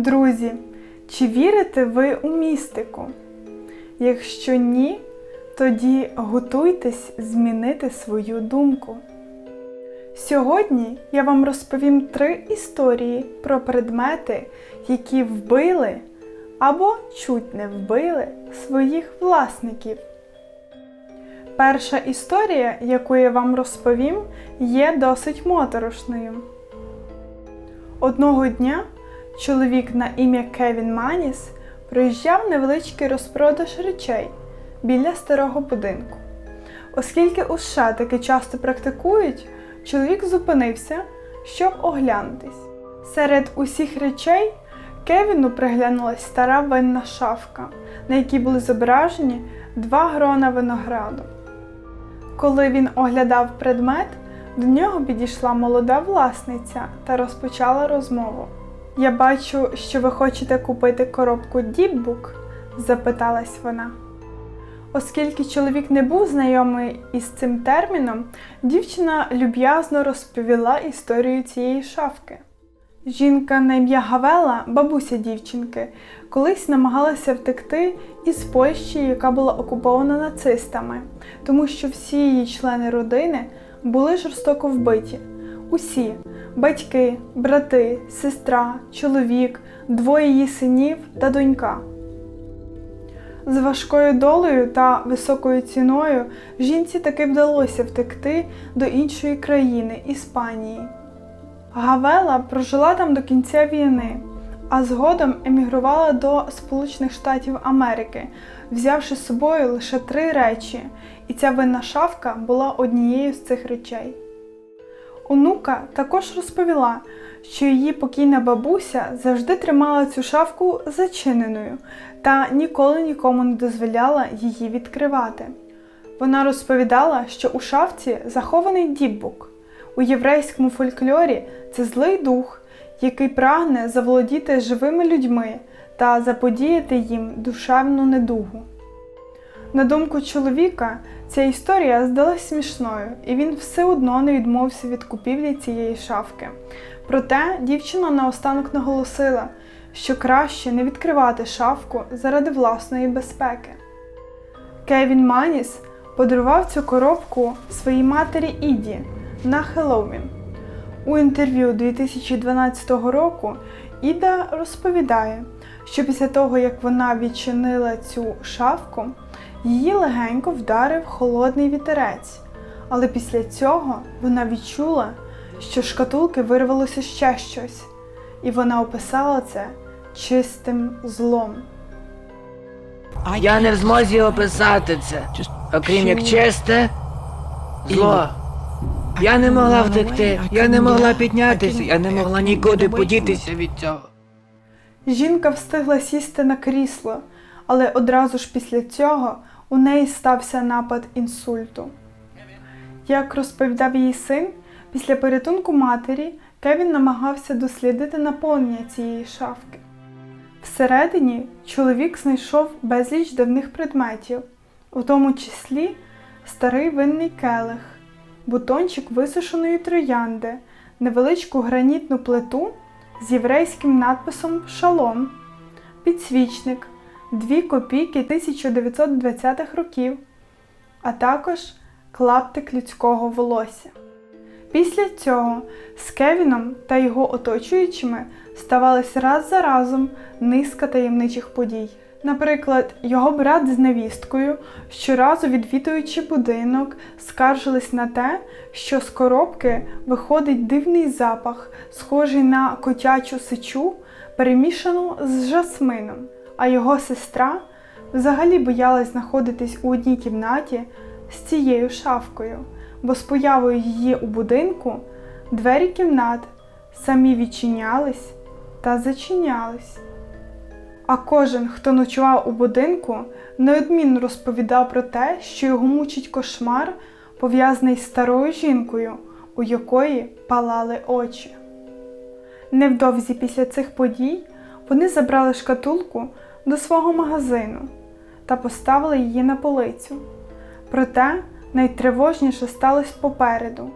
Друзі, чи вірите ви у містику? Якщо ні, тоді готуйтесь змінити свою думку. Сьогодні я вам розповім три історії про предмети, які вбили або чуть не вбили своїх власників. Перша історія, яку я вам розповім, є досить моторошною. Одного дня чоловік на ім'я Кевін Маніс проїжджав невеличкий розпродаж речей біля старого будинку. Оскільки у США таки часто практикують, чоловік зупинився, щоб оглянутись. Серед усіх речей Кевіну приглянулась стара винна шафка, на якій були зображені два грона винограду. Коли він оглядав предмет, до нього підійшла молода власниця та розпочала розмову. Я бачу, що ви хочете купити коробку Діпбук? запиталась вона. Оскільки чоловік не був знайомий із цим терміном, дівчина люб'язно розповіла історію цієї шафки. Жінка на ім'я Гавела, бабуся дівчинки, колись намагалася втекти із Польщі, яка була окупована нацистами, тому що всі її члени родини були жорстоко вбиті. Усі батьки, брати, сестра, чоловік, двоє її синів та донька. З важкою долею та високою ціною жінці таки вдалося втекти до іншої країни Іспанії. Гавела прожила там до кінця війни, а згодом емігрувала до Сполучених Штатів Америки, взявши з собою лише три речі, і ця винна шафка була однією з цих речей. Онука також розповіла, що її покійна бабуся завжди тримала цю шафку зачиненою та ніколи нікому не дозволяла її відкривати. Вона розповідала, що у шафці захований діббук. У єврейському фольклорі це злий дух, який прагне заволодіти живими людьми та заподіяти їм душевну недугу. На думку чоловіка, ця історія здалась смішною, і він все одно не відмовився від купівлі цієї шафки. Проте дівчина наостанок наголосила, що краще не відкривати шафку заради власної безпеки. Кевін Маніс подарував цю коробку своїй матері Іді на Хеллоуін. У інтерв'ю 2012 року Іда розповідає, що після того, як вона відчинила цю шафку, її легенько вдарив холодний вітерець, але після цього вона відчула, що з шкатулки вирвалося ще щось, і вона описала це чистим злом. Я не в змозі описати це, окрім як чисте зло. Я не могла втекти, я не могла піднятися, я не могла нікуди подітися від цього. Жінка встигла сісти на крісло, але одразу ж після цього у неї стався напад інсульту. Як розповідав її син, після порятунку матері Кевін намагався дослідити наповнення цієї шафки. Всередині чоловік знайшов безліч давних предметів, у тому числі старий винний келих, бутончик висушеної троянди, невеличку гранітну плиту з єврейським надписом Шалом, підсвічник, дві копійки 1920-х років, а також клаптик людського волосся. Після цього з Кевіном та його оточуючими ставалась раз за разом низка таємничих подій. Наприклад, його брат з невісткою, щоразу відвідуючи будинок, скаржились на те, що з коробки виходить дивний запах, схожий на котячу сичу, перемішану з жасмином, а його сестра взагалі боялась знаходитись у одній кімнаті з цією шафкою, бо з появою її у будинку двері кімнат самі відчинялись та зачинялись. А кожен, хто ночував у будинку, неодмінно розповідав про те, що його мучить кошмар, пов'язаний з старою жінкою, у якої палали очі. Невдовзі після цих подій вони забрали шкатулку до свого магазину та поставили її на полицю. Проте найтривожніше сталося попереду.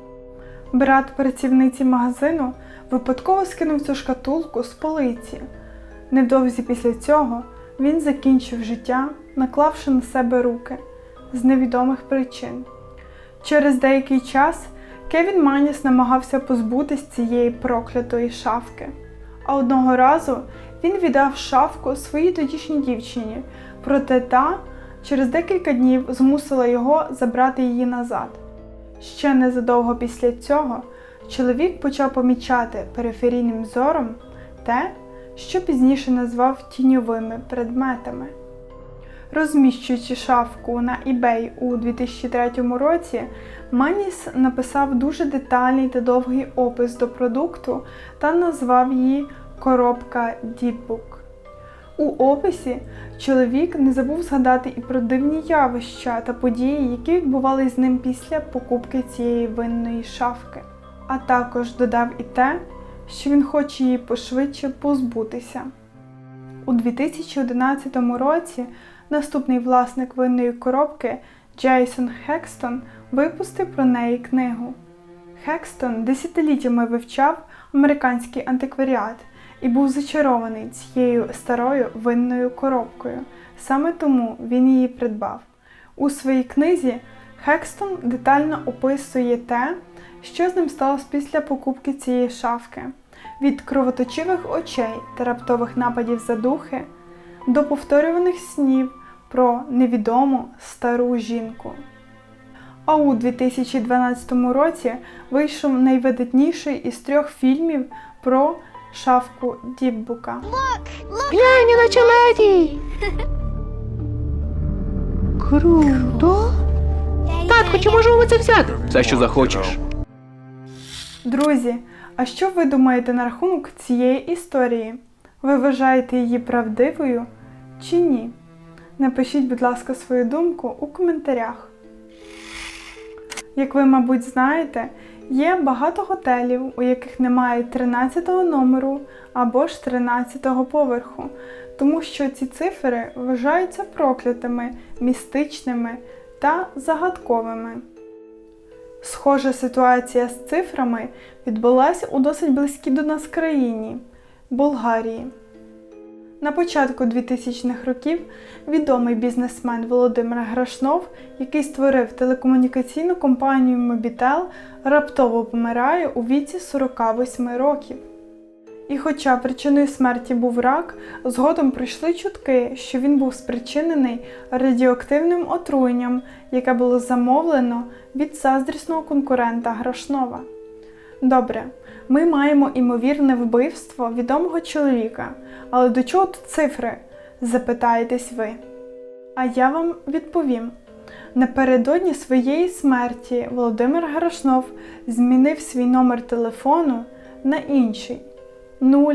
Брат працівниці магазину випадково скинув цю шкатулку з полиці Невдовзі після цього він закінчив життя, наклавши на себе руки з невідомих причин. Через деякий час Кевін Маніс намагався позбутись цієї проклятої шавки. А одного разу він віддав шавку своїй тодішній дівчині, проте та через декілька днів змусила його забрати її назад. Ще незадовго після цього чоловік почав помічати периферійним зором те, що пізніше назвав тіньовими предметами. Розміщуючи шафку на eBay у 2003 році, Маніс написав дуже детальний та довгий опис до продукту та назвав її коробка Deepbook. У описі чоловік не забув згадати і про дивні явища та події, які відбувалися з ним після покупки цієї винної шафки, а також додав і те, що він хоче її пошвидше позбутися. У 2011 році наступний власник винної коробки Джейсон Хекстон випустив про неї книгу. Хекстон десятиліттями вивчав американський антикваріат і був зачарований цією старою винною коробкою. Саме тому він її придбав. У своїй книзі Хекстон детально описує те, що з ним сталося після покупки цієї шафки від кровоточивих очей та раптових нападів задухи до повторюваних снів про невідому стару жінку. А у 2012 році вийшов найвидатніший із трьох фільмів про шафку Діббука. Глянь, наче леді. Круто. Татко, чи можемо ми це взяти? Все, що захочеш. Друзі, а що ви думаєте на рахунок цієї історії? Ви вважаєте її правдивою чи ні? Напишіть, будь ласка, свою думку у коментарях. Як ви, мабуть, знаєте, є багато готелів, у яких немає 13-го номеру або ж 13 поверху, тому що ці цифри вважаються проклятими, містичними та загадковими. Схожа ситуація з цифрами відбулася у досить близькій до нас країні Болгарії. На початку 2000-х років відомий бізнесмен Володимир Грашнов, який створив телекомунікаційну компанію Mobitel, раптово помирає у віці 48 років. І хоча причиною смерті був рак, згодом прийшли чутки, що він був спричинений радіоактивним отруєнням, яке було замовлено від заздрісного конкурента Грашнова. Добре, ми маємо імовірне вбивство відомого чоловіка, але до чого тут цифри? запитаєтесь ви. А я вам відповім. Напередодні своєї смерті Володимир Грашнов змінив свій номер телефону на інший 0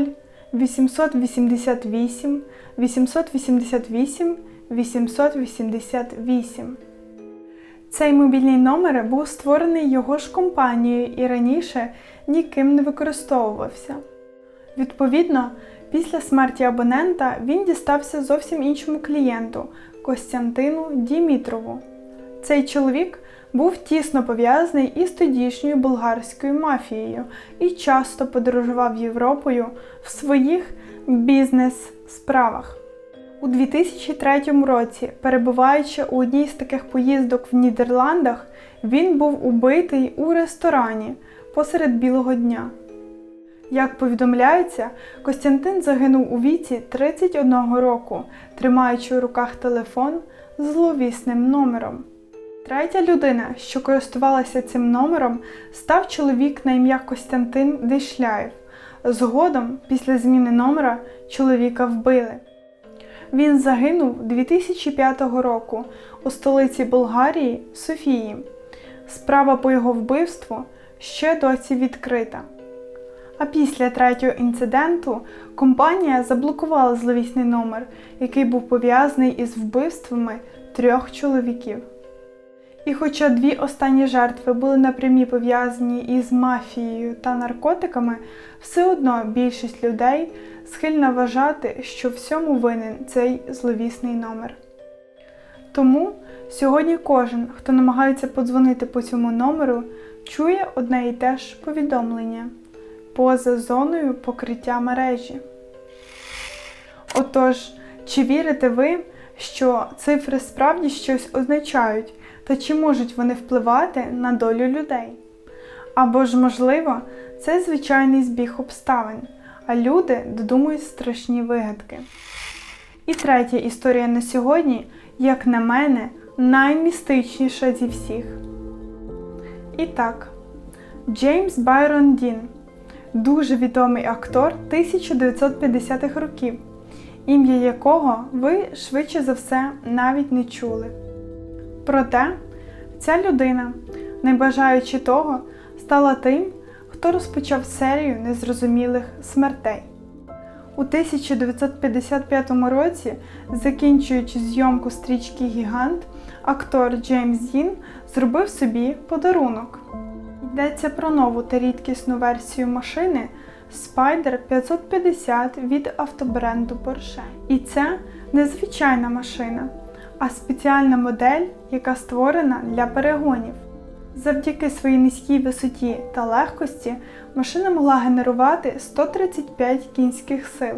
888 888 888. Цей мобільний номер був створений його ж компанією і раніше ніким не використовувався. Відповідно, після смерті абонента він дістався зовсім іншому клієнту Костянтину Дімітрову. Цей чоловік був тісно пов'язаний із тодішньою болгарською мафією і часто подорожував Європою в своїх бізнес-справах. У 2003 році, перебуваючи у одній з таких поїздок в Нідерландах, він був убитий у ресторані посеред білого дня. Як повідомляється, Костянтин загинув у віці 31 року, тримаючи у руках телефон з зловісним номером. Третя людина, що користувалася цим номером, став чоловік на ім'я Костянтин Дишляєв. Згодом, після зміни номера, чоловіка вбили. Він загинув 2005 року у столиці Болгарії Софії. Справа по його вбивству ще досі відкрита. А після третього інциденту компанія заблокувала зловісний номер, який був пов'язаний із вбивствами трьох чоловіків. І хоча дві останні жертви були напрямі пов'язані із мафією та наркотиками, все одно більшість людей схильна вважати, що всьому винен цей зловісний номер. Тому сьогодні кожен, хто намагається подзвонити по цьому номеру, чує одне і те ж повідомлення поза зоною покриття мережі. Отож, чи вірите ви, що цифри справді щось означають, та чи можуть вони впливати на долю людей? Або ж, можливо, це звичайний збіг обставин, а люди додумують страшні вигадки. І третя історія на сьогодні, як на мене, наймістичніша зі всіх. І так, Джеймс Байрон Дін, дуже відомий актор 1950-х років, ім'я якого ви швидше за все навіть не чули. Проте ця людина, не бажаючи того, стала тим, хто розпочав серію незрозумілих смертей. У 1955 році, закінчуючи зйомку стрічки Гігант, актор Джеймс Дін зробив собі подарунок. Йдеться про нову та рідкісну версію машини Spider 550 від автобренду Porsche. І це не звичайна машина, а спеціальна модель, яка створена для перегонів. Завдяки своїй низькій висоті та легкості машина могла генерувати 135 кінських сил.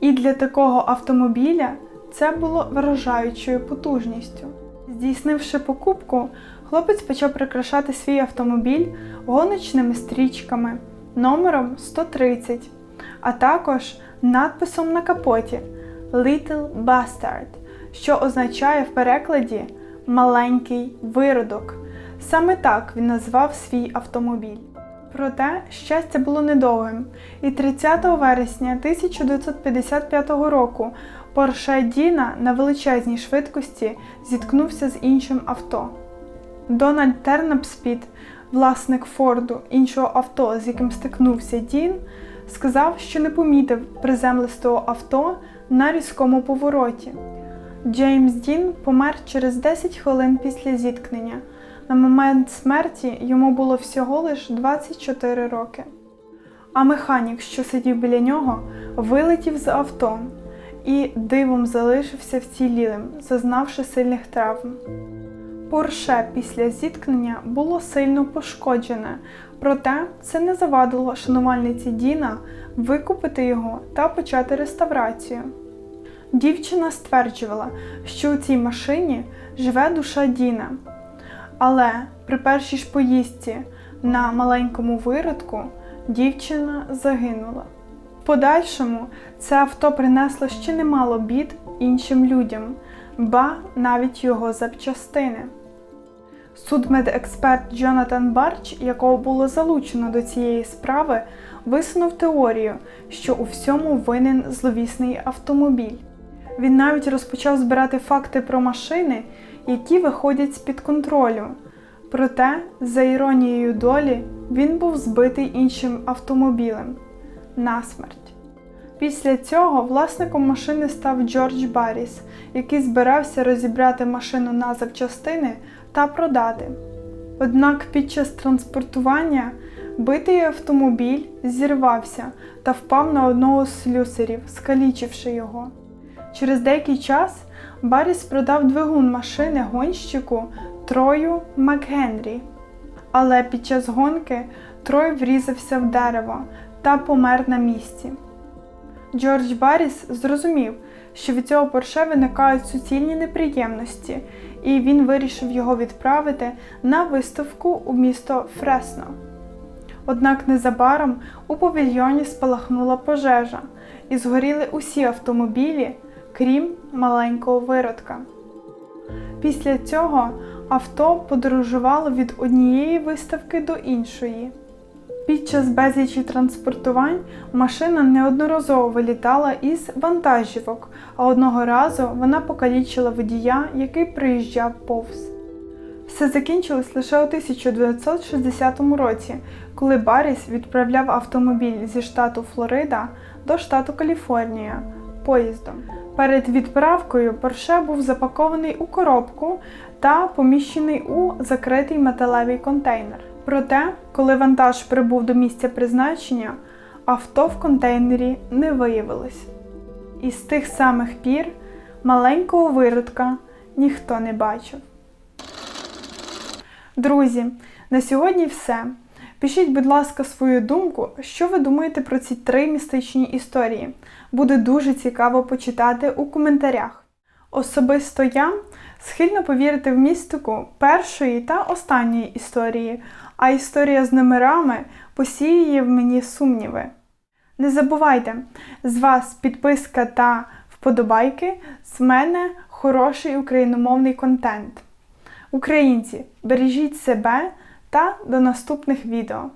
І для такого автомобіля це було вражаючою потужністю. Здійснивши покупку, хлопець почав прикрашати свій автомобіль гоночними стрічками номером 130, а також надписом на капоті Little Bastard, що означає в перекладі маленький виродок. Саме так він назвав свій автомобіль. Проте щастя було недовгим, і 30 вересня 1955 року Порше Діна на величезній швидкості зіткнувся з іншим авто. Дональд Тернапспіт, власник Форду, іншого авто, з яким стикнувся Дін, сказав, що не помітив приземлистого авто на різкому повороті. Джеймс Дін помер через 10 хвилин після зіткнення. На момент смерті йому було всього лиш 24 роки. А механік, що сидів біля нього, вилетів з авто і дивом залишився вцілілим, зазнавши сильних травм. Порше після зіткнення було сильно пошкоджене, проте це не завадило шанувальниці Діна викупити його та почати реставрацію. Дівчина стверджувала, що у цій машині живе душа Діна. Але при першій ж поїздці на маленькому виродку дівчина загинула. В подальшому це авто принесло ще немало бід іншим людям, ба навіть його запчастини. Судмедексперт Джонатан Барч, якого було залучено до цієї справи, висунув теорію, що у всьому винен зловісний автомобіль. Він навіть розпочав збирати факти про машини, які виходять з-під контролю. Проте, за іронією долі, він був збитий іншим автомобілем насмерть. Після цього власником машини став Джордж Барріс, який збирався розібрати машину на запчастини та продати. Однак під час транспортування битий автомобіль зірвався та впав на одного з слюсарів, скалічивши його. Через деякий час Барріс продав двигун машини гонщику Трою Макгенрі. Але під час гонки Трой врізався в дерево та помер на місці. Джордж Барріс зрозумів, що від цього Порше виникають суцільні неприємності, і він вирішив його відправити на виставку у місто Фресно. Однак незабаром у павільйоні спалахнула пожежа, і згоріли усі автомобілі, крім маленького виродка. Після цього авто подорожувало від однієї виставки до іншої. Під час безлічі транспортувань машина неодноразово вилітала із вантажівок, а одного разу вона покалічила водія, який приїжджав повз. Все закінчилось лише у 1960 році, коли Барріс відправляв автомобіль зі штату Флорида до штату Каліфорнія поїздом. Перед відправкою Порше був запакований у коробку та поміщений у закритий металевий контейнер. Проте, коли вантаж прибув до місця призначення, авто в контейнері не виявилось. І з тих самих пір маленького виродка ніхто не бачив. Друзі, на сьогодні все. Пишіть, будь ласка, свою думку, що ви думаєте про ці три містичні історії. буде дуже цікаво почитати у коментарях. Особисто я схильно повірити в містику першої та останньої історії, а історія з номерами посіює в мені сумніви. Не забувайте, з вас підписка та вподобайки, з мене хороший україномовний контент. Українці, бережіть себе та до наступних відео.